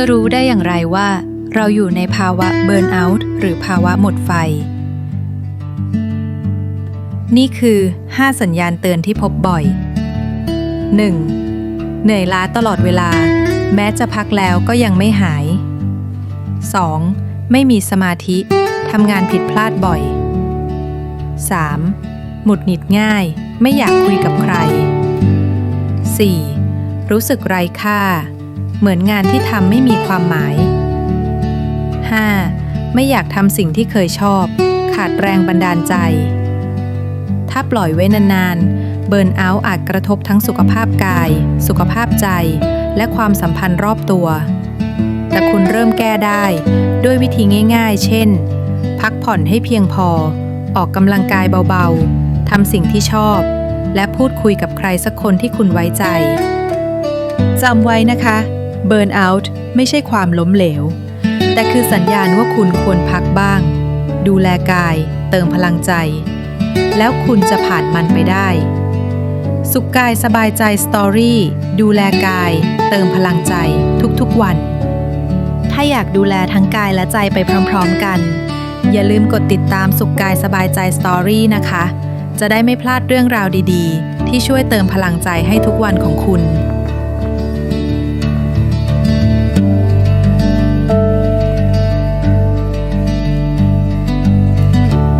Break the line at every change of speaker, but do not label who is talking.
จะรู้ได้อย่างไรว่า เราอยู่ในภาวะเบิร์นเอาท์หรือภาวะหมดไฟ นี่คือ 5 สัญญาณเตือนที่พบบ่อย 1. เหนื่อยล้าตลอดเวลา แม้จะพักแล้วก็ยังไม่หาย 2. ไม่มีสมาธิทำงานผิดพลาดบ่อย 3. หมุดหงิดง่าย ไม่อยากคุยกับใคร 4. รู้สึกไร้ค่า เหมือนงานที่ทำไม่มีความหมาย 5. ไม่อยากทำสิ่งที่เคยชอบ ขาดแรงบันดาลใจ ถ้าปล่อยไว้นานๆ เบิร์นเอาท์อาจกระทบทั้งสุขภาพกาย สุขภาพใจ และความสัมพันธ์รอบตัว แต่คุณเริ่มแก้ได้ ด้วยวิธีง่าย ๆ เช่น พักผ่อนให้เพียงพอ ออกกำลังกายเบาๆ ทำสิ่งที่ชอบ และพูดคุยกับใครสักคนที่คุณไว้ใจจำไว้นะคะ เบิร์นเอาท์ไม่ใช่ความล้มเหลว แต่คือสัญญาณว่าคุณควรพักบ้าง ดูแลกาย เติมพลังใจ แล้วคุณจะผ่านมันไปได้ สุขกายสบายใจสตอรี่ดูแลกาย เติมพลังใจทุกๆวัน ถ้าอยากดูแลทั้งกายและใจไปพร้อมๆกัน อย่าลืมกดติดตามสุขกายสบายใจสตอรี่นะคะ จะได้ไม่พลาดเรื่องราวดีๆ ที่ช่วยเติมพลังใจให้ทุกวันของคุณ